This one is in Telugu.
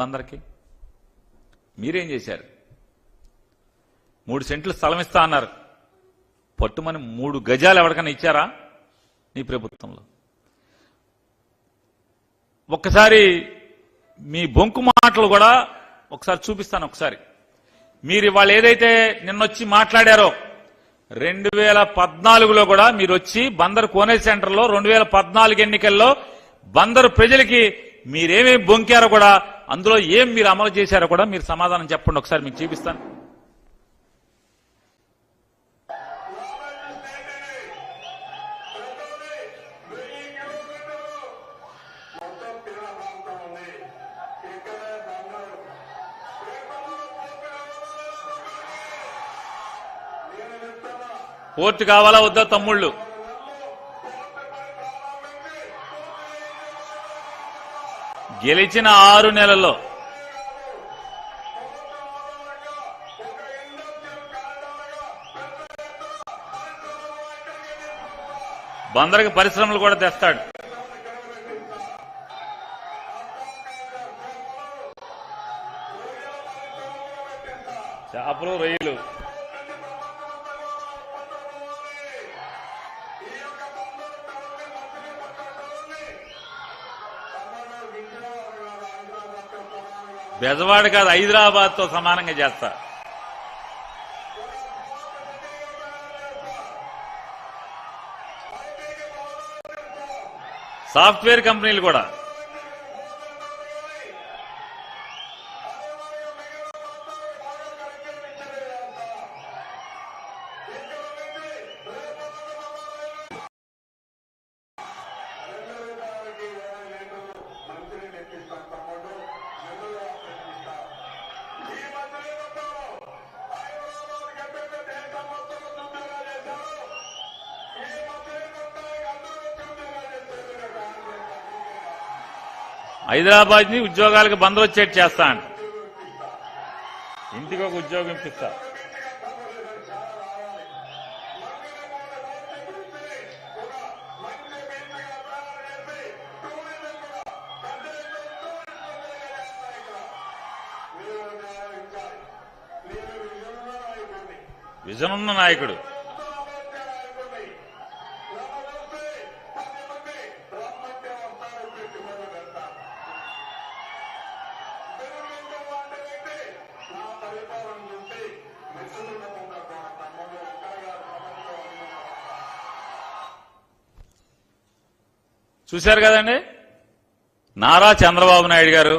అందరికీ. మీరేం చేశారు? మూడు సెంట్లు స్థలం ఇస్తా అన్నారు. పట్టుమని మూడు గజాలు ఎవరికైనా ఇచ్చారా? నీ ప్రభుత్వంలో. ఒక్కసారి మీ బొంకు మాటలు కూడా ఒకసారి చూపిస్తాను ఒకసారి. మీరు ఇవాళ ఏదైతే నిన్నొచ్చి మాట్లాడారో రెండు వేల పద్నాలుగులో కూడా మీరు వచ్చి బందర్ కోనే సెంటర్లో రెండు వేల పద్నాలుగు ఎన్నికల్లో బందరు ప్రజలకి మీరేమేమి బొంకారో కూడా అందులో ఏం మీరు అమలు చేశారో కూడా మీరు సమాధానం చెప్పండి ఒకసారి మీకు చూపిస్తాను. కోర్టు కావాలా వద్దా తమ్ముళ్ళు? గెలిచిన ఆరు నెలల్లో. బందరికి పరిశ్రమలు కూడా తెస్తాడు. చేపలు రొయ్యలు. బెజవాడ కాదు హైదరాబాద్తో సమానంగా చేస్తా. సాఫ్ట్వేర్ కంపెనీలు కూడా. హైదరాబాద్ని ఉద్యోగాలకు బంద్ వచ్చేట్టు చేస్తా అంట. ఇంటికి ఒక ఉద్యోగం ఇప్పిస్తా. విజనున్న నాయకుడు. చూశారు కదండి? నారా చంద్రబాబు నాయుడు గారు